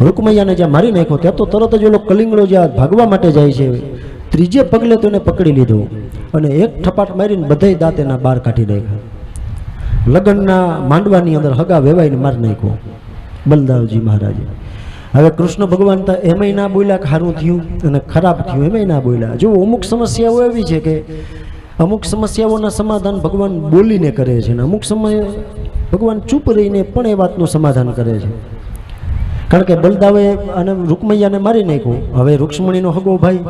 રૂકમૈયાને જ્યાં મારી નાખ્યો, ત્યાં તો તરત જ ઓલો કલિંગડો જ્યાં ભાગવા માટે જાય છે, ત્રીજે પગલે તો એને પકડી લીધો અને એક ઠપાટ મારીને બધાય દાંત એના બહાર કાઢી નાખ્યા. લગ્નના માંડવાની અંદર હગા વેવાઈને મારી નાખ્યો. બલદાવજી મહારાજે. હવે કૃષ્ણ ભગવાન તો એમાંય ના બોલ્યા કે સારું થયું અને ખરાબ થયું, એમાંય ના બોલ્યા. જો અમુક સમસ્યાઓ એવી છે કે અમુક સમસ્યાઓના સમાધાન ભગવાન બોલીને કરે છે અને અમુક સમય ભગવાન ચૂપ રહીને પણ એ વાતનું સમાધાન કરે છે. કારણ કે બલદાવે અને રૂકમૈયાને મારી નાખ્યો. હવે રૂક્ષ્મણીનો હગો ભાઈ,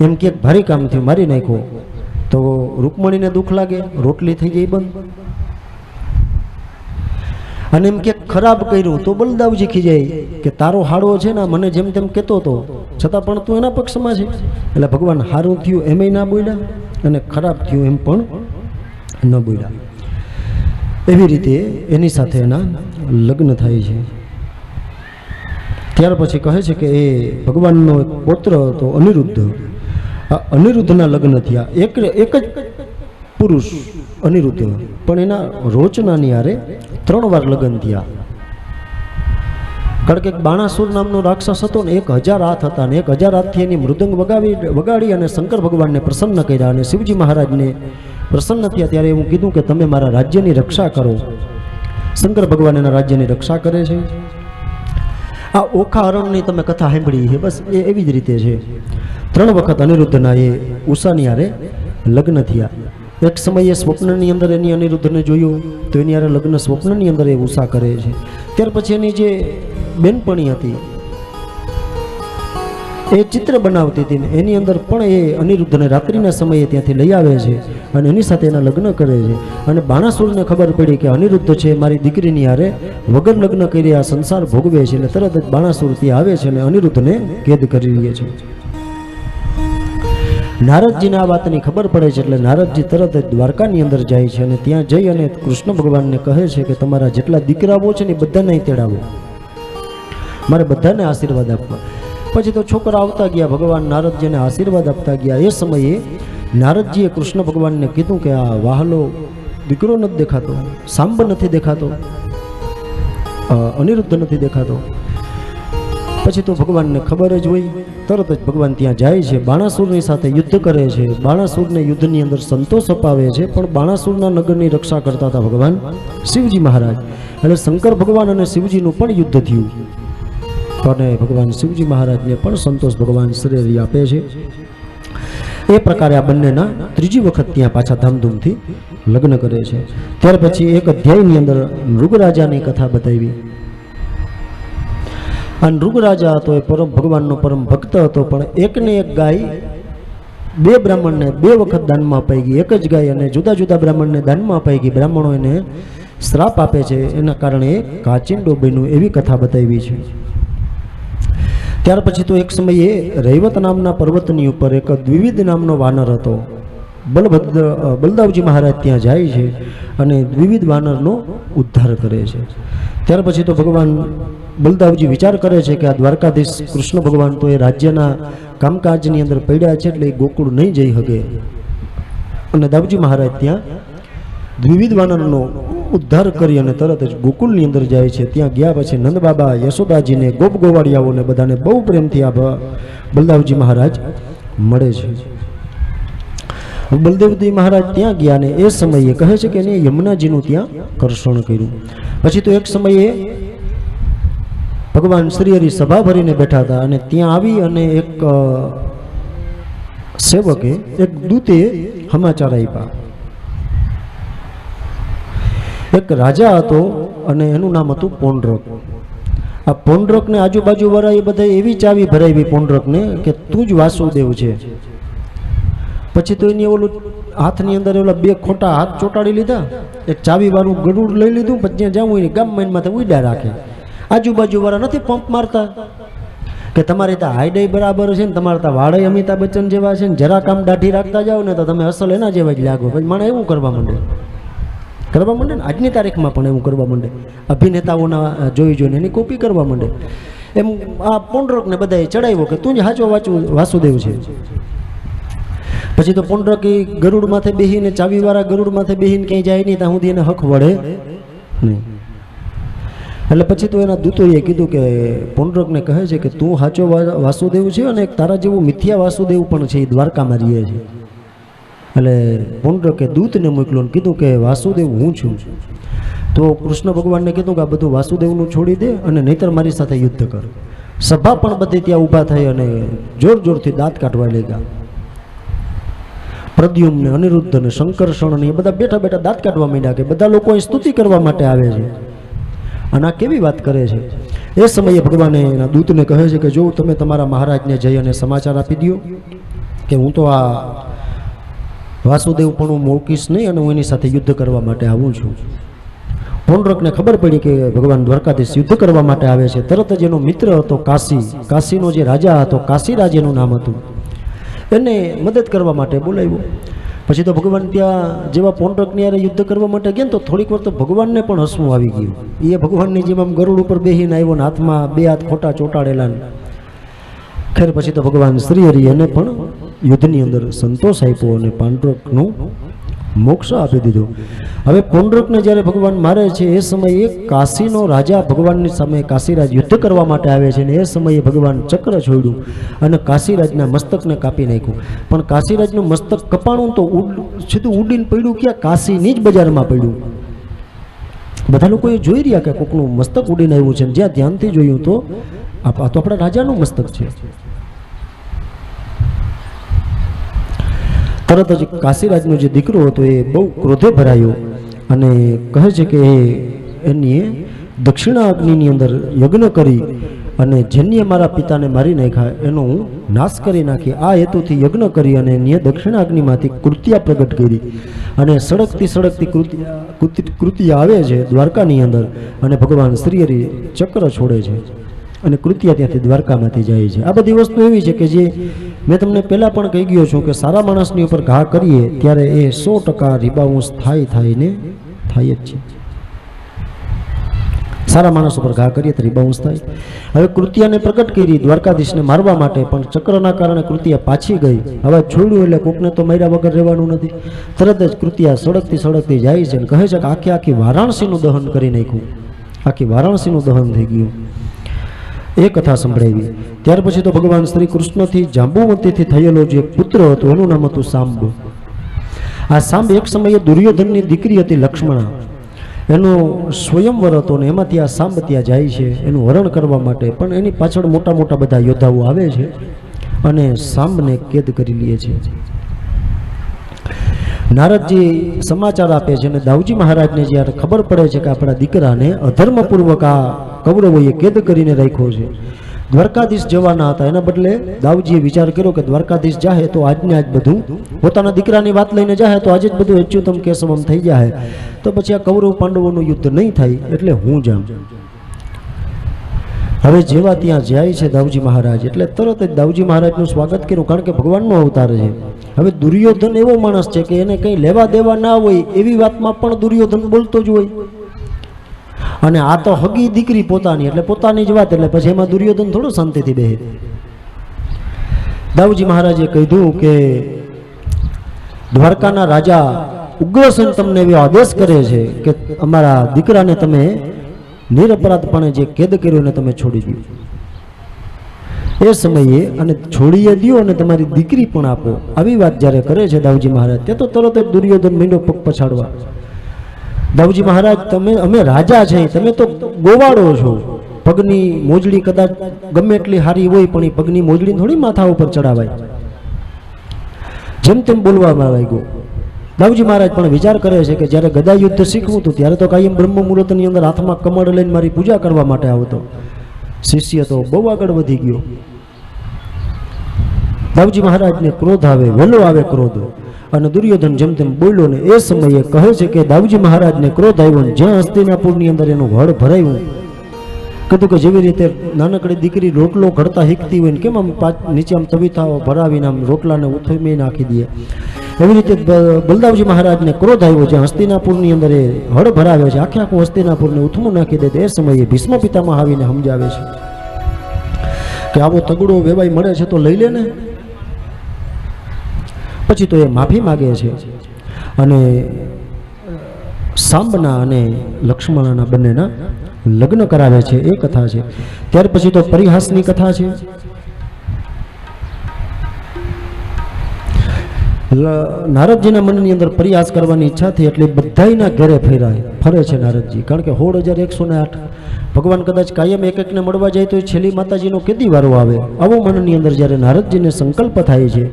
એમ કે ભારી કામ થયું મારી નાખ્યો. તો રૂકમણીને દુઃખ લાગે, રોટલી થઈ ગઈ બંધ. અને એમ કે ખરાબ કર્યું, તો બલદાવજી ખીજાય કે તારો હાડો છે ને મને જેમ તેમ કહેતો હતો. છતાં પણ તું એના પક્ષમાં છે. એટલે ભગવાન સારું થયું એમય ના બોલ્યા અને ખરાબ થયું એમ પણ ન બોલ્યા. એવી રીતે એની સાથે એના લગ્ન થાય છે. ત્યાર પછી કહે છે કે એ ભગવાનનો એક પૌત્ર હતો અનિરુદ્ધ. આ અનિરુદ્ધના લગ્ન થયા. એક એક જ પુરુષ અનિરુદ્ધ. પણ એના રોચનાની હારે ત્રણ વાર લગ્ન થયા. કારણ કે બાણાસુર નામનો રાક્ષસ હતો ને એક હજાર હાથ હતા ને એક હજાર હાથથી એની મૃદંગ વગાવી, વગાડી અને શંકર ભગવાનને પ્રસન્ન કર્યા અને શિવજી મહારાજને પ્રસન્ન થયા. ત્યારે એવું કીધું કે તમે મારા રાજ્યની રક્ષા કરો. શંકર ભગવાન એના રાજ્યની રક્ષા કરે છે. આ ઓખા અરણની તમે કથા સાંભળી છે, બસ એ એવી જ રીતે છે. ત્રણ વખત અનિરુદ્ધના એ ઉષાની હારે લગ્ન થયા. એક સમયે સ્વપ્નની અંદર એની અનિરુદ્ધને જોયું, તો એની હારે લગ્ન સ્વપ્નની અંદર એ ઉષા કરે છે. ત્યાર પછી એની જે બેનપણી હતી એ ચિત્ર બનાવતી હતી ને એની અંદર પણ એ અનિરુદ્ધને રાત્રિના સમયે ત્યાંથી લઈ આવે છે અને એની સાથે એના લગ્ન કરે છે. અને બાણાસુરને ખબર પડી કે અનિરુદ્ધ છે મારી દીકરીની હારે વગર લગ્ન કરી આ સંસાર ભોગવે છે એટલે તરત જ બાણાસુર ત્યાં આવે છે અને અનિરુદ્ધને કેદ કરી લે છે. નારદજીને આ વાતની ખબર પડે છે એટલે નારદજી તરત જ દ્વારકાની અંદર જાય છે અને ત્યાં જઈ અને કૃષ્ણ ભગવાનને કહે છે કે તમારા જેટલા દીકરાઓ છે ને એ બધાને અહીં તેડાવો. મારે બધાને આશીર્વાદ આપવા. પછી તો છોકરા આવતા ગયા, ભગવાન નારદજીને આશીર્વાદ આપતા ગયા. એ સમયે નારદજીએ કૃષ્ણ ભગવાનને કીધું કે આ વાહલો દીકરો નથી દેખાતો, સાંબ નથી દેખાતો અનિરુદ્ધ નથી દેખાતો. પછી તો ભગવાનને ખબર જ હોય, તરત જ ભગવાન ત્યાં જાય છે, બાણાસુરની સાથે યુદ્ધ કરે છે. બાણાસુરને યુદ્ધની અંદર સંતોષ અપાવે છે, પણ બાણાસુરના નગરની રક્ષા કરતા હતા ભગવાન શિવજી મહારાજ. એટલે શંકર ભગવાન અને શિવજીનું પણ યુદ્ધ થયું. અને ભગવાન શિવજી મહારાજને પણ સંતોષ ભગવાન શ્રેરી આપે છે. એ પ્રકારે આ બંનેના ત્રીજી વખત ત્યાં પાછા ધામધૂમથી લગ્ન કરે છે. ત્યાર પછી એક અધ્યાયની અંદર મૃગરાજાની કથા બતાવી. અને મૃગરાજા હતો, એ પરમ ભગવાનનો પરમ ભક્ત હતો, પણ એકને એક ગાય બે બ્રાહ્મણને બે વખત દાનમાં અપાઈ ગઈ. એક જ ગાય અને જુદા જુદા બ્રાહ્મણને દાનમાં અપાઈ ગઈ. બ્રાહ્મણો એને શ્રાપ આપે છે. એના કારણે કાચિંડો બન્યું એવી કથા બતાવી છે. ત્યાર પછી તો એક સમયે રૈવત નામના પર્વતની ઉપર એક દ્વિવિધ નામનો વાનર હતો. બલભદ્ર બલદાવજી મહારાજ ત્યાં જાય છે અને દ્વિવિધ વાનરનો ઉદ્ધાર કરે છે. ત્યાર પછી તો ભગવાન બલદાવજી વિચાર કરે છે કે આ દ્વારકાધીશ કૃષ્ણ ભગવાન તો એ રાજ્યના કામકાજની અંદર પડ્યા છે એટલે એ ગોકુળ નહીં જઈ શકે. અને દાવજી મહારાજ ત્યાં દ્વિવિધ વાનરનો ઉદ્ધાર કરી અને તરત જ ગોકુલની અંદર જાય છે. ત્યાં ગયા પછી નંદ બાબા યશોદાજીને ગોપ ગોવાળિયાઓને બધાને બહુ પ્રેમથી આ બલદાવજી મહારાજ મળે છે. બલદેવજી મહારાજ ત્યાં ગયા ને એ સમયે કહે છે કે એને યમુનાજીનું ત્યાં કરશણ કર્યું. પછી તો એક સમયે ભગવાન શ્રી હરિ સભા ભરીને બેઠા હતા અને ત્યાં આવી અને એક સેવકે એક દૂતે સમાચાર આપ્યા. એક રાજા હતો અને એનું નામ હતું પોંડરક. આ પોંડરકને આજુબાજુ વાળા એ બધા એવી ચાવી ભરાવી પોંડરકને કે તું જ વાસુદેવ છે. પછી તો એની ઓલું હાથની અંદર ઓલા બે ખોટા હાથ ચોંટાડી લીધા. એક ચાવી વાળું ગરુડ લઈ લીધું, પછી જ્યાં જવું એને ગામ માથે ઉડ્યા રાખે. આજુબાજુ વાળા નથી પંપ મારતા. કે તમારે ત્યાં હાઈડે બરાબર છે ને તમારે ત્યાં વાળે અમિતાભ બચ્ચન જેવા છે ને જરા કામ દાઢી રાખતા જાઓ ને તો તમે અસલ એના જેવા જ લાગો. પછી મને એવું કરવા માંડે. કરવા માંડે ને? આજની તારીખમાં પણ એવું કરવા માંડે. અભિનેતાઓના જોઈ જોઈને એની કોપી કરવા માંડે. એમ આ પોંડરકને બધાએ ચડાવ્યો કે તું જ સાચો વાંચું, વાસુદેવ છે. પછી તો પોંડરક એ ગરુડ માથે બેહીને, ચાવીવાળા ગરુડ માથે બેહીને ક્યાંય જાય નહીં, ત્યાં સુધી એને હક વળે નહીં. એટલે પછી તો એના દૂતોએ કીધું કે પુંડરકને કહે છે કે તું સાચો વાસુદેવ છે અને એક તારા જેવું મિથ્યા વાસુદેવ પણ છે, એ દ્વારકામાં રહે છે. એટલે પુંડરકે દૂતને મોકલ્યો અને કીધું કે વાસુદેવ, હું છું. તો કૃષ્ણ ભગવાનને કીધું કે આ બધું વાસુદેવનું છોડી દે અને નહીતર મારી સાથે યુદ્ધ કર. સભા પણ બધી ત્યાં ઊભા થઈ અને જોર જોરથી દાંત કાઢવા લાગ્યા. પ્રદ્યુમ્ન, અનિરુદ્ધ ને શંકરષણ ને એ બધા બેઠા બેઠા દાંત કાઢવા માંડ્યા કે બધા લોકો સ્તુતિ કરવા માટે આવે છે. અને આ કેવી વાત કરે છે? એ સમયે ભગવાને એના દૂતને કહે છે કે જો તમે તમારા મહારાજને જઈ અને સમાચાર આપી દો કે હું તો આ વાસુદેવ પણ હું મોકીશ નહીં અને હું એની સાથે યુદ્ધ કરવા માટે આવું છું. પૌંડરકને ખબર પડી કે ભગવાન દ્વારકાધીશ યુદ્ધ કરવા માટે આવે છે. તરત જ એનો મિત્ર હતો કાશી. કાશીનો જે રાજા હતો, કાશી એનું નામ હતું. એને મદદ કરવા માટે બોલાવ્યો. પછી તો ભગવાન ત્યાં જેવા પૌંડરકની યારે યુદ્ધ કરવા માટે ગયા ને તો થોડીક વાર તો ભગવાનને પણ હસવું આવી ગયું. એ ભગવાનની જેમ આમ ગરુડ ઉપર બેહીને આવ્યો ને હાથમાં બે હાથ ખોટા ચોંટાડેલા ખેર પછી તો ભગવાન શ્રી હરિ એને પણ યુદ્ધની અંદર સંતોષ આપ્યો અને પાંડુરકનું મોક્ષ આપી દીધો. હવે પૌંડરકને જ્યારે ભગવાન મારે છે, એ સમયે કાશીનો રાજા ભગવાનની સામે કાશીરાજ યુદ્ધ કરવા માટે આવે છે અને એ સમયે ભગવાન ચક્ર છોડ્યું અને કાશીરાજના મસ્તકને કાપી નાખ્યું. પણ કાશીરાજનું મસ્તક કપાણું તો સીધું ઉડીને પડ્યું ક્યાં? કાશીની જ બજારમાં પડ્યું. બધા લોકોએ જોઈ રહ્યા કે કોકનું મસ્તક ઉડીને આવ્યું છે જ્યાં ધ્યાનથી જોયું તો આ તો આપણા રાજાનું મસ્તક છે. તરત જ કાશીરાજનો જે દીકરો હતો એ બહુ ક્રોધે ભરાયો અને કહે છે કે એની દક્ષિણા અગ્નિની અંદર યજ્ઞ કરી અને જેની મારા પિતાને મારી નાખ્યા, એનો હું નાશ કરી નાખી. આ હેતુથી યજ્ઞ કરી અને એની દક્ષિણા અગ્નિમાંથી કૃત્યા પ્રગટ કરી. અને સળગતી સળગતી કૃત્યા કૃતિ- કૃત્યા આવે છે દ્વારકાની અંદર અને ભગવાન શ્રીહરિ ચક્ર છોડે છે. અને કૃત્યા ત્યાંથી દ્વારકામાંથી જાય છે. આ બધી વસ્તુ એવી છે કે જે મેં તમને પહેલાં પણ કહી ગયો છું કે સારા માણસની ઉપર ઘા કરીએ ત્યારે એ સો ટકા રિબાઉન્સ થાય થાયને થાય જ છે. સારા માણસ ઉપર ઘા કરીએ તો રિબાઉન્સ થાય. હવે કૃત્યાને પ્રગટ કરી દ્વારકાધીશને મારવા માટે પણ ચક્રના કારણે કૃત્યા પાછી ગઈ. હવે છોડ્યું એટલે કોકને તો માર્યા વગર રહેવાનું નથી. તરત જ કૃત્યા સડકથી સળગતી જાય છે અને કહે છે કે આખી આખી વારાણસીનું દહન કરી નાખ્યું. આખી વારાણસીનું દહન થઈ ગયું. એ કથા સંભળાવી. ત્યાર પછી તો ભગવાન શ્રી કૃષ્ણથી જાંબુવંતીથી થયેલો જે પુત્ર હતો, એનું નામ હતું સાંબ. આ સાંબ એક સમયે દુર્યોધનની દીકરી હતી લક્ષ્મણા. એનો સ્વયંવર હતો ને એમાંથી આ સાંબ ત્યાં જાય છે, એનું હરણ કરવા માટે. પણ એની પાછળ મોટા મોટા બધા યોદ્ધાઓ આવે છે અને સાંબને કેદ કરી લે છે. નારદજી સમાચાર આપે છે અને દાઉજી મહારાજને જ્યારે ખબર પડે છે કે આપણા દીકરાને અધર્મપૂર્વક આ કૌરવોએ કેદ કરીને રાખ્યો છે. દ્વારકાધીશ જવાના હતા. એના બદલે દાઉજીએ વિચાર કર્યો કે દ્વારકાધીશ જાહે તો આજને આજ બધું. પોતાના દીકરાની વાત લઈને જાહે તો આજે જ બધું અચ્યુતમ કેસમમ થઈ જાય તો પછી આ કૌરવ પાંડવોનું યુદ્ધ નહીં થાય એટલે હું જાઉં. હવે જેવા ત્યાં જાય છે દાઉજી મહારાજ, એટલે તરત જ દાઉજી મહારાજનું સ્વાગત કર્યું કારણ કે ભગવાનનો અવતાર છે. હવે દુર્યોધન એવો માણસ છે કે એને કંઈ લેવા દેવા ના હોય એવી વાતમાં પણ દુર્યોધન બોલતો જ હોય. અને આ તો હગી દીકરી પોતાની, એટલે પોતાની જ વાત, એટલે પછી એમાં દુર્યોધન થોડું શાંતિથી બેહે. દાઉજી મહારાજે કીધું કે દ્વારકાના રાજા ઉગ્રસેન તમને એવો આદેશ કરે છે કે અમારા દીકરાને તમે નિરપરાધપણે જે કેદ કર્યો ને તમે છોડી દો એ સમયે અને છોડીએ દો અને તમારી દીકરી પણ આપો. આવી વાત જ્યારે કરે છે દાઉજી મહારાજ, તે તો તરત જ દુર્યોધન મીંડો પગ પછાડવા. દાઉજી મહારાજ, તમે, અમે રાજા છે, તમે તો ગોવાળો છો. પગની મોજડી કદાચ ગમે એટલી હારી હોય, પણ એ પગની મોજડી થોડી માથા ઉપર ચડાવાય. જેમ તેમ બોલવામાં લાગ્યો. દાઉજી મહારાજ પણ વિચાર કરે છે કે જ્યારે ગદા યુદ્ધ શીખવું હતું ત્યારે તો કાયમ બ્રહ્મ મુહૂર્તની અંદર હાથમાં કમળ લઈને મારી પૂજા કરવા માટે આવતો. શિષ્ય તો બહુ આગળ વધી ગયો. દાઉજી મહારાજને ક્રોધ આવે વહેલો આવે ક્રોધ. અને દુર્યોધન જેમ તેમ બોલ્યો ને એ સમયે કહે છે કે દાવજી મહારાજને ક્રોધ આવ્યો ને જ્યાં હસ્તિનાપુરની અંદર એનું હળ ભરાયું. કીધું કે જેવી રીતે નાનકડી દીકરી રોટલો ઘડતા શીખતી હોય ને કેમ આમ પાંચ નીચે આમ તવિતાઓ ભરાવીને આમ રોટલાને ઉથમી નાખી દે. એવી રીતે બલદાવજી મહારાજને ક્રોધ આવ્યો છે હસ્તિનાપુરની અંદર એ હળ ભરાવ્યો છે. આખે આખું હસ્તિનાપુરને ઉથમું નાખી દે. એ સમયે ભીષ્મ પિતામાં આવીને સમજાવે છે કે આવો તગડો વેવાય મળે છે તો લઈ લે ને. પછી તો એ માફી માગે છે. અને સાંબના અને લક્ષ્મણના બંનેના લગ્ન કરાવે છે, એ કથા છે. ત્યાર પછી તો પરિહાસની કથા છે. નારદજીના મનની અંદર પ્રયાસ કરવાની ઈચ્છા થઈ એટલે બધાયના ઘરે ફેરાય, ફરે છે નારદજી. કારણ કે સોળ હજાર એકસો ને આઠ ભગવાન કદાચ કાયમ એક એકને મળવા જાય તો છેલ્લી માતાજીનો કેદી વારો આવે? આવો મનની અંદર જ્યારે નારદજીને સંકલ્પ થાય છે,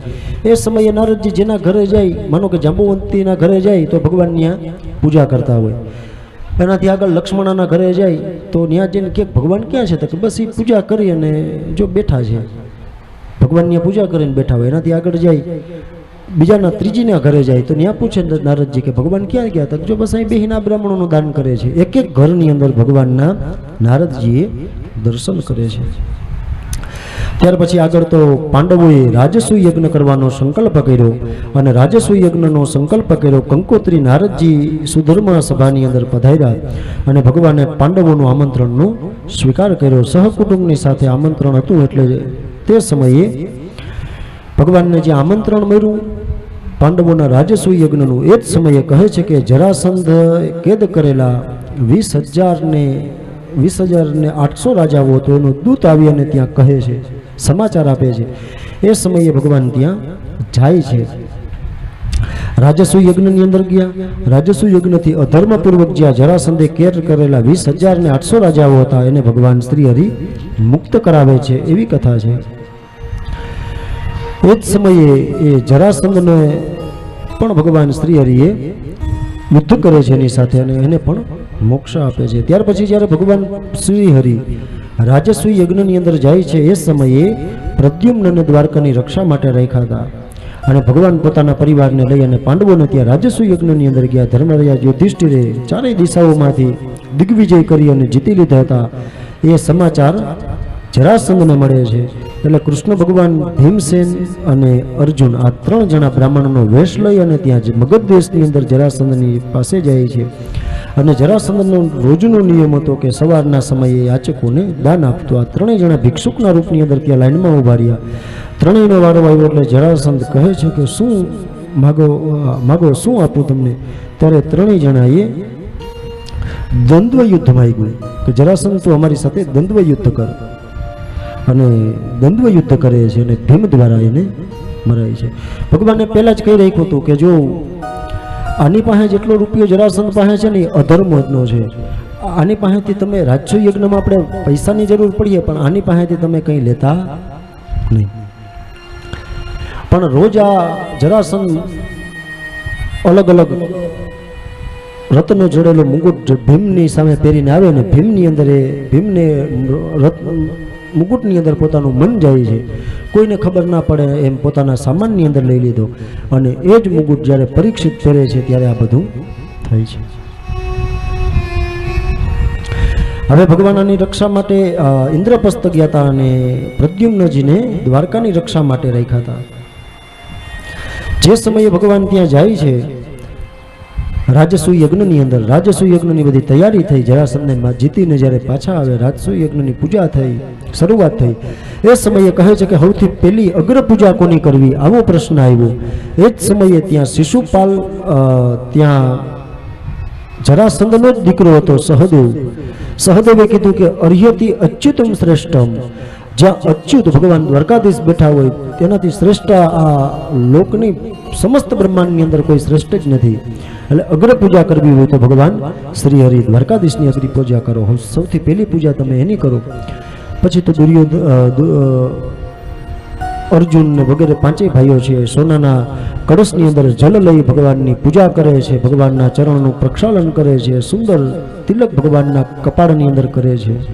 એ સમયે નારદજી જેના ઘરે જાય, માનો કે જાંબુવંતીના ઘરે જાય, તો ભગવાન ત્યાં પૂજા કરતા હોય. એનાથી આગળ લક્ષ્મણાના ઘરે જાય, તો ત્યાં જઈને કે, ભગવાન ક્યાં છે? તો કે, બસ એ પૂજા કરી અને જો બેઠા છે. ભગવાનની પૂજા કરીને બેઠા હોય, એનાથી આગળ જાય. બીજાના ત્રીજીના ઘરે જાય તો ત્યાં પૂછે નારદજી કે, ભગવાન ક્યાં ગયા હતા? જો બસ અહીં બેહીના બ્રાહ્મણોનું દાન કરે છે. એક એક ઘરની અંદર ભગવાનના નારદજીએ દર્શન કરે છે. ત્યાર પછી આગળ તો પાંડવોએ રાજસુ યજ્ઞ કરવાનો સંકલ્પ કર્યો અને રાજસુ યજ્ઞનો સંકલ્પ કર્યો. કંકોત્રી નારદજી સુધર્મા સભાની અંદર પધાર્યા અને ભગવાને પાંડવોનું આમંત્રણનો સ્વીકાર કર્યો. સહકુટુંબની સાથે આમંત્રણ હતું એટલે તે સમયે ભગવાનને જે આમંત્રણ મળ્યું પાંડવોના રાજસુ યજ્ઞનું એ જ સમયે કહે છે કે જરાસંધ કેદ કરેલા વીસ હજારને વીસ હજારને આઠસો રાજાઓ હતો એનો દૂત આવી અને ત્યાં કહે છે, સમાચાર આપે છે. એ સમયે ભગવાન ત્યાં જાય છે. રાજસુ યજ્ઞની અંદર ગયા. રાજસુ યજ્ઞથી અધર્મપૂર્વક જ્યાં જરાસંધે કેર કરેલા વીસ હજાર ને આઠસો રાજાઓ હતા, એને ભગવાન શ્રી હરિ મુક્ત કરાવે છે. એવી કથા છે. એ જ સમયે એ જરાસંઘને પણ ભગવાન શ્રી હરિએ યુદ્ધ કરે છે એની સાથે અને એને પણ મોક્ષ આપે છે. ત્યાર પછી જ્યારે ભગવાન શ્રી હરિ રાજસ્વી યજ્ઞની અંદર જાય છે, એ સમયે પ્રદ્યુમ્નને દ્વારકાની રક્ષા માટે રાખ્યા હતા. અને ભગવાન પોતાના પરિવારને લઈ અને પાંડવોને ત્યાં રાજસ્વ યજ્ઞની અંદર ગયા. ધર્મરાજા યુધિષ્ઠિરે ચારેય દિશાઓમાંથી દિગ્વિજય કરી અને જીતી લીધા હતા. એ સમાચાર જરાસંઘને મળે છે. એટલે કૃષ્ણ ભગવાન ભીમસેન અને અર્જુન આ ત્રણ જણા બ્રાહ્મણનો વેશ લઈ અને ત્યાં જ મગધ દેશની અંદર જરાસંઘની પાસે જાય છે. અને જરાસંઘનો રોજનો નિયમ હતો કે સવારના સમયે યાચકોને દાન આપતો આ ત્રણેય જણા ભિક્ષુકના રૂપની અંદર ત્યાં લાઇનમાં ઊભા રહ્યા. ત્રણેયનો વારો આવ્યો એટલે જરાસંઘ કહે છે કે શું માગો માગો, શું આપું તમને? ત્યારે ત્રણેય જણાએ દ્વંદ્વ યુદ્ધ માગ્યું કે જરાસંઘ તું અમારી સાથે દ્વંદ્વ યુદ્ધ કર. અને દ્વંદ્વ યુદ્ધ કરે છે અને ભીમ દ્વારા એને મરાય છે. ભગવાને પહેલાં જ કહી રાખ્યું હતું કે જો આની પાસે જેટલો રૂપિયો જરાસંઘ પાસે છે ને એ અધર્મનો છે. આની પાસેથી તમે રાજ્ય યજ્ઞમાં આપણે પૈસાની જરૂર પડીએ પણ આની પાસેથી તમે કંઈ લેતા નહીં. પણ રોજ આ જરાસંઘ અલગ અલગ રત્નો જોડેલો મુગુટ ભીમની સામે પહેરીને આવે ને ભીમની અંદર એ ભીમને રત્ન મુગુટની અંદર પોતાનું મન જાય છે. કોઈને ખબર ના પડે એમ પોતાના સામાનની અંદર લઈ લીધો. અને એ જ મુકુટ જ્યારે પરીક્ષિત પહેરે છે ત્યારે આ બધું થાય છે. હવે ભગવાન આની રક્ષા માટે ઇન્દ્રપ્રસ્થ ગયા હતા અને પ્રદ્યુમ્નજીને દ્વારકાની રક્ષા માટે રાખ્યા હતા. જે સમયે ભગવાન ત્યાં જાય છે રાજસુ યજ્ઞની અંદર, રાજસુ યજ્ઞની બધી તૈયારી થઈ જરાસંધને જીતીને જ્યારે પાછા આવે, રાજસુ યજ્ઞની પૂજા થઈ, શરૂઆત થઈ. એ સમયે કહે છે કે સૌથી પહેલી અગ્ર પૂજા કોની કરવી? આવો પ્રશ્ન આવ્યો. એ જ સમયે ત્યાં શિશુપાલ ત્યાં જરાસંધનો જ દીકરો હતો, સહદેવ. સહદેવે કીધું કે અર્યતિ અચ્યુતમ શ્રેષ્ઠમ. જ્યાં અચ્યુત ભગવાન દ્વારકાધીશ બેઠા હોય, તેનાથી શ્રેષ્ઠ આ લોકની સમસ્ત બ્રહ્માંડની અંદર કોઈ શ્રેષ્ઠ જ નથી. એટલે અગ્ર પૂજા કરવી હોય તો ભગવાન શ્રી હરિ દ્વારકાધીશની અગ્ર પૂજા કરો. સૌથી પહેલી પૂજા તમે એની કરો. પછી તો દુર્યોધ અ, અર્જુન વગેરે પાંચેય ભાઈઓ છે સોનાના કળશની અંદર જલ લઈ ભગવાનની પૂજા કરે છે ભગવાનના ચરણનું પ્રક્ષાલન કરે છે સુંદર તિલક ભગવાનના કપાળની અંદર કરે છે.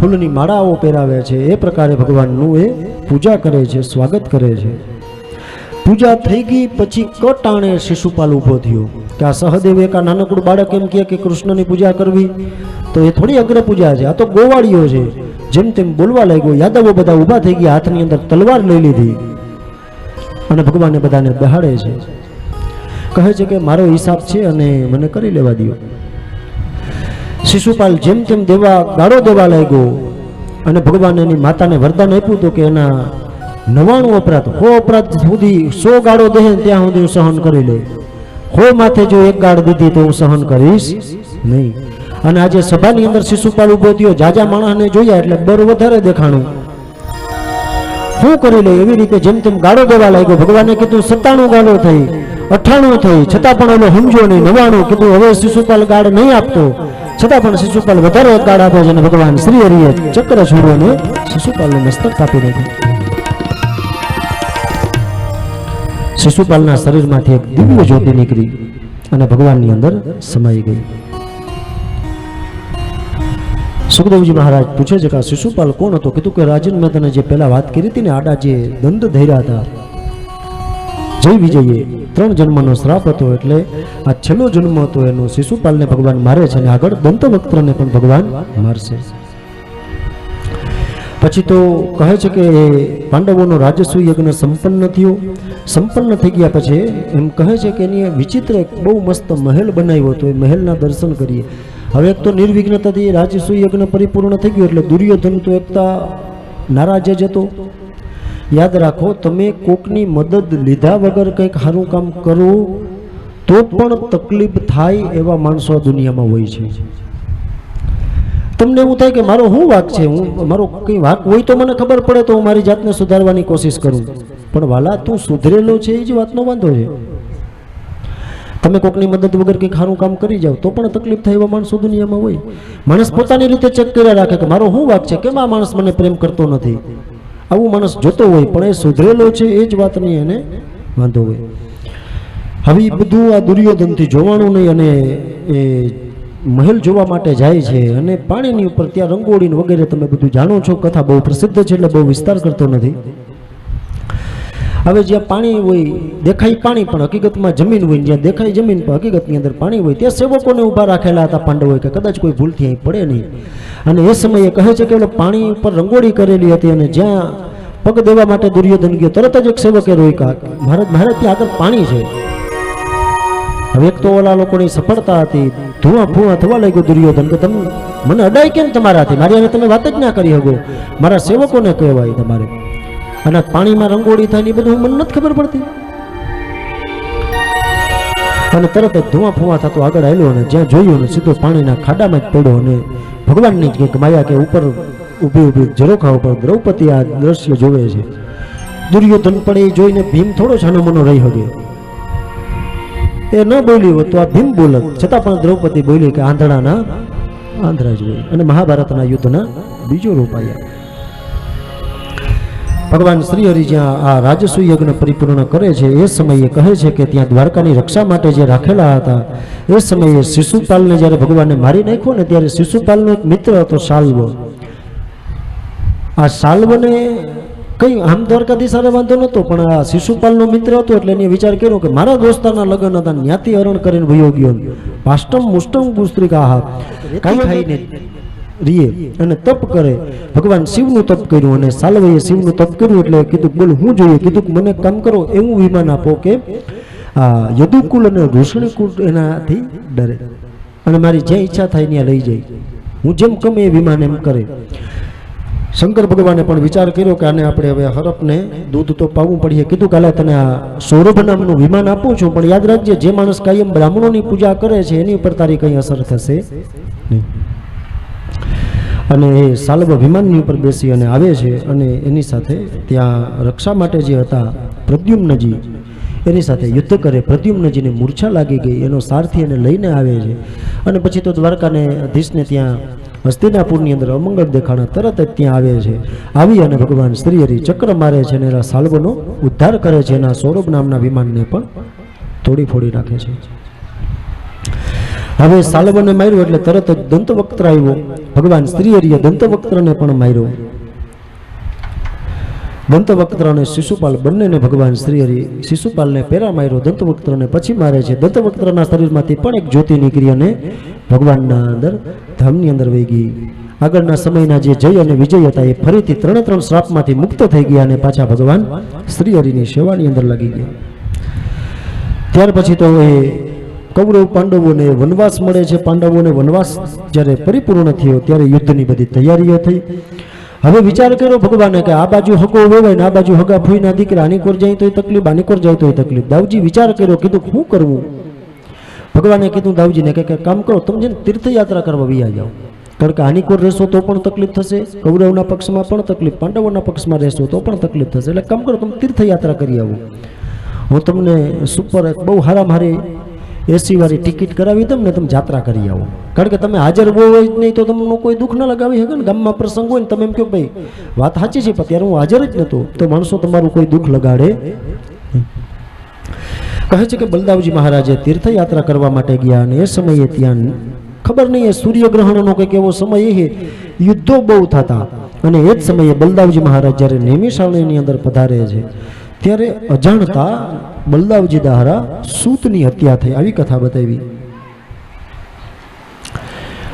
ફૂલની માળાઓ પહેરાવે છે. એ પ્રકારે ભગવાનનું એ પૂજા કરે છે સ્વાગત કરે છે. પૂજા થઈ ગઈ, પછી કટાણે શિશુપાલ ઊભો થયો. કે આ સહદેવ એક, આ નાનકડું બાળક એમ કહે કે કૃષ્ણની પૂજા કરવી. તો એ થોડી અગ્ર પૂજા છે. આ તો ગોવાળીઓ છે. જેમ તેમ બોલવા લાગ્યો. યાદવો બધા ઊભા થઈ ગયા, હાથની અંદર તલવાર લઈ લીધી. અને ભગવાને બધાને બહાડે છે. કહે છે કે મારો હિસાબ છે અને મને કરી લેવા દો શિશુપાલ જેમ તેમ દેવા, ગાળો દેવા લાગ્યો. અને ભગવાન એની માતાને વરદાન આપ્યું હતું કે એના નવાણું અપરાધ. હો અપરાધ સુધી સો ગાળો દે ત્યાં સુધી હું સહન કરી લે હો માથે જો એક ગાળ દીધી તો હું સહન કરીશ નહીં. અને આજે સભાની અંદર શિશુપાલ ઊભો થયો. જાજા માણસને જોયા એટલે બર વધારે દેખાણું. શું કરી લે એવી રીતે જેમ તેમ ગાળો દેવા લાગ્યો. ભગવાને કીધું, સત્તાણું ગાળો થઈ, અઠ્ઠાણું થઈ. છતાં પણ એનો સમજો નહીં. નવાણું કીધું, હવે શિશુપાલ ગાળ નહીં આપતો. છતાં પણ શિશુપાલ વધારે ગાળ આપે છે અને ભગવાન શ્રી હરિએ ચક્ર છોડ્યો અને શિશુપાલનું મસ્તક કાપી નાખ્યું શિશુપાલના શરીરમાંથી એક દિવ્ય જ્યોતિ નીકળી અને ભગવાનની અંદર સમાઈ ગઈ. સુખદેવજી મહારાજ પૂછે છે કે આ શિશુપાલ કોણ હતો? કીધું કે રાજન મેં તને જે પહેલા વાત કરી હતી ને આડા જે દંડ ધૈર્યા હતા. જય વિજયે, ત્રણ જન્મનો શ્રાપ હતો એટલે આ છેલ્લો જન્મ હતો એનો શિશુપાલને ભગવાન મારે છે અને આગળ દંતવક્ત્રને પણ ભગવાન મારશે. પછી તો કહે છે કે પાંડવોનો રાજસ્વ યજ્ઞ સંપન્ન થયો. સંપન્ન થઈ ગયા પછી એમ કહે છે કે એની વિચિત્ર એક બહુ મસ્ત મહેલ બનાવ્યો હતો. એ મહેલના દર્શન કરીએ. હવે તો નિર્વિઘ્નતાથી રાજસ્વ યજ્ઞ પરિપૂર્ણ થઈ ગયું એટલે દુર્યોધન તો એકતા નારાજ જ હતો. યાદ રાખો, તમે કોકની મદદ લીધા વગર કંઈક સારું કામ કરો, તો પણ તકલીફ થાય એવા માણસો દુનિયામાં હોય છે. તમને એવું થાય કે મારો શું વાક છે? હું મારો કંઈ વાક હોય તો મને ખબર પડે તો હું મારી જાતને સુધારવાની કોશિશ કરું. પણ વાલા, તું સુધરેલો છે એ જ વાતનો વાંધો છે. તમે કોકની મદદ વગર કંઈક સારું કામ કરી જાઓ, તો પણ તકલીફ થાય એવા માણસો દુનિયામાં હોય. માણસ પોતાની રીતે ચેક કર્યા રાખે કે મારો શું વાક છે? કેમ આ માણસ મને પ્રેમ કરતો નથી? આવું માણસ જોતો હોય, પણ એ સુધરેલો છે એ જ વાતની એને વાંધો હોય. હવે બધું આ દુર્યોધનથી જોવાનું નહીં અને એ મહેલ જોવા માટે જાય છે અને પાણીની ઉપર ત્યાં રંગોળીને વગેરે તમે બધું જાણો છો. કથા બહુ પ્રસિદ્ધ છે એટલે બહુ વિસ્તાર કરતો નથી. હવે જ્યાં પાણી હોય, દેખાય પાણી, પણ હકીકતમાં જમીન હોય જ્યાં દેખાય જમીન, પણ હકીકતની અંદર પાણી હોય, ત્યાં સેવકોને ઊભા રાખેલા હતા પાંડવોએ કે કદાચ કોઈ ભૂલથી અહીં પડે નહીં. અને એ સમયે કહે છે કે પાણી ઉપર રંગોળી કરેલી હતી અને જ્યાં પગ દેવા માટે દુર્યોધન ગયો, તરત જ એક સેવકે રોક્યા મહારાજ મહારાજ ત્યાં આગળ પાણી છે. હવે એક તો ઓલા લોકોની સફળતા હતી. ધુઆ ફુઆ થવા લાગ્યો દુર્યોધન કે તમે મને અડાય કેમ તમારાથી? મારી હારે તમે વાત જ ના કરી શકો મારા સેવકોને કહેવાય તમારે. અને પાણીમાં રંગોળી થાય ને બધું મને નથી ખબર પડતી. અને તરત જ ધુઆ ફુવા થતો આગળ આવ્યો અને જ્યાં જોયું ને સીધો પાણીના ખાડામાં જ પડ્યો અને ભગવાનની કંઈક માયા કે ઉપર ઊભી ઊભી ઝરોખા ઉપર દ્રૌપદી આ દ્રશ્ય જોવે છે. દુર્યોધન પણ એ જોઈને ભીમ થોડો છાનો મનો રહી શકે એ ન બોલી હોત તો આ ભીમ બોલત. છતાં પણ દ્રૌપદી બોલી કે આંધળાના આંધળા જ હોય અને મહાભારતના યુદ્ધના બીજો રૂપ આવ્યા. ભગવાન શ્રી હરિ જ્યાં આ રાજસુ યજ્ઞ પરિપૂર્ણ કરે છે, એ સમયે કહે છે કે ત્યાં દ્વારકાની રક્ષા માટે જે રાખેલા હતા, એ સમયે શિશુપાલને જ્યારે ભગવાનને મારી નાખ્યો ને ત્યારે શિશુપાલનો એક મિત્ર હતો શાલ્વ. આ શાલ્વને કઈ આમ દ્વારકાધીશ સારે વાંધો નહોતો પણ આ શિશુપાલનો મિત્ર હતો એટલે એને વિચાર કર્યો કે મારા દોસ્તારના લગ્ન હતા જ્ઞાતિ હરણ કરીને ભયો ગયો. પાષ્ટમ મુષ્ટમ ગુસ્ત્રિકા હા. કાંઈ ખાઈને રીએ અને તપ કરે. ભગવાન શિવનું તપ કર્યું અને સાલવાઈએ શિવનું તપ કર્યું એટલે કીધું બોલ હું જોઈએ. કીધું કે મને કામ કરો એવું વિમાન આપો કે આ યદુકુલ અને ઋષણિકુલ એનાથી ડરે. અને મારી જે ઈચ્છા થાય ત્યાં લઈ જાય. હું જેમ ગમે એ વિમાન એમ કરે. શંકર ભગવાને પણ વિચાર કર્યો કે આને આપણે હવે હરપને દૂધ તો પાવું પડીએ. કીધું કાલે તને આ સૌરભ નામનું વિમાન આપું છું, પણ યાદ રાખજે, જે માણસ કાયમ બ્રાહ્મણોની પૂજા કરે છે, એની ઉપર તારી કંઈ અસર થશે નહીં. અને એ સાલવ વિમાનની ઉપર બેસી અને આવે છે અને એની સાથે ત્યાં રક્ષા માટે જે હતા, પ્રદ્યુમ્નજી એની સાથે યુદ્ધ કરે પ્રદ્યુમ્નજીને મૂર્છા લાગી ગઈ, એનો સારથી એને લઈને આવે છે. અને પછી તો દ્વારકાને અધીશને ત્યાં હસ્તિનાપુરની અંદર અમંગળ દેખાણા તરત જ ત્યાં આવે છે. આવી અને ભગવાન શ્રી હરિ ચક્ર મારે છે અને એના સાલ્વનો ઉદ્ધાર કરે છે. એના સૌરભ નામના વિમાનને પણ તોડી ફોડી નાખે છે. હવે સાલવને માર્યો એટલે તરત જ દંતવક્ત્ર આવ્યો. ભગવાન શ્રી હરિએ દંતવક્ત્રને પણ માર્યો. દંતવક્ત્ર અને શિશુપાલ બંનેને ભગવાન શ્રી હરિ શિશુપાલને પેરા માર્યો, દંતવક્ત્રને પછી મારે છે. દંતવક્ત્રના શરીરમાંથી પણ એક જ્યોતિ નીકળી અને ભગવાનના અંદર ધામની અંદર વહી ગઈ. આગળના સમયના જે જય અને વિજય હતા એ ફરીથી ત્રણે ત્રણ શ્રાપમાંથી મુક્ત થઈ ગયા અને પાછા ભગવાન શ્રી હરિની સેવાની અંદર લાગી ગયા. ત્યાર પછી તો એ કૌરવ પાંડવોને વનવાસ મળે છે. પાંડવોને વનવાસ જ્યારે પરિપૂર્ણ થયો, ત્યારે યુદ્ધની બધી તૈયારીઓ થઈ. હવે વિચાર કર્યો ભગવાને કે આ બાજુ હગો વેવાય ને આ બાજુ હગા ફૂઈના દીકરા, આની કોર જાય તોય તકલીફ, આની કોર જાય તોય તકલીફ. દાવજી વિચાર કર્યો, કીધું શું કરવું? ભગવાને કીધું, દાઉજીને કે કામ કરો, તમે જેને તીર્થયાત્રા કરવા વિયા જાઓ. કારણ કે હાનિકોર રહેશો તો પણ તકલીફ થશે, કૌરવના પક્ષમાં પણ તકલીફ, પાંડવોના પક્ષમાં રહેશો તો પણ તકલીફ થશે. એટલે કામ કરો, તમે તીર્થયાત્રા કરી આવો. હું તમને સુપર, બહુ હારામાં હારી એસી વાળી ટિકિટ કરાવી દઉં ને તમે જાત્રા કરી આવો. કારણ કે તમે હાજર હોય નહીં તો તમને કોઈ દુઃખ ન લગાવી શકે ને. ગામમાં પ્રસંગ હોય ને, તમે એમ કહો ભાઈ, વાત સાચી છે, પણ ત્યારે હું હાજર જ નહોતો. તો માણસો તમારું કોઈ દુઃખ લગાડે કહે છે કે બલદાવજી મહારાજે તીર્થયાત્રા કરવા માટે ગયા અને એ સમયે ત્યાં ખબર નહીં, એ સૂર્યગ્રહણનો કંઈક એવો સમય એ યુદ્ધો બહુ થતા. અને એ જ સમયે બલદાવજી મહારાજ જ્યારે નેમિશાળની અંદર પધારે છે ત્યારે અજાણતા બલદાવજી દહારા સૂતની હત્યા થઈ આવી કથા બતાવી.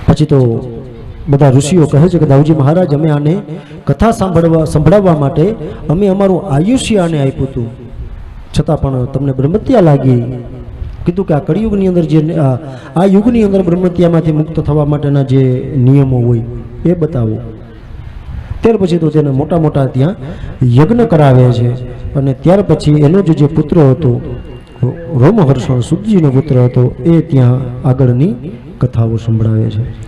પછી તો બધા ઋષિઓ કહે છે કે દાઉજી મહારાજ, અમે આને કથા સાંભળવા, સંભળાવવા માટે અમે અમારું આયુષ્ય આને આપ્યું હતું. છતાં પણ તમને બ્રહ્મત્યા લાગી. કીધું કે આ કળિયુગની અંદર જે, આ આ યુગની અંદર બ્રહ્મત્યામાંથી મુક્ત થવા માટેના જે નિયમો હોય, એ બતાવો. ત્યાર પછી તો તેને મોટા મોટા ત્યાં યજ્ઞ કરાવે છે. અને ત્યાર પછી એનો જ પુત્ર હતો રોમહર્ષણ સુખજીનો પુત્ર હતો, એ ત્યાં આગળની કથાઓ સંભળાવે છે.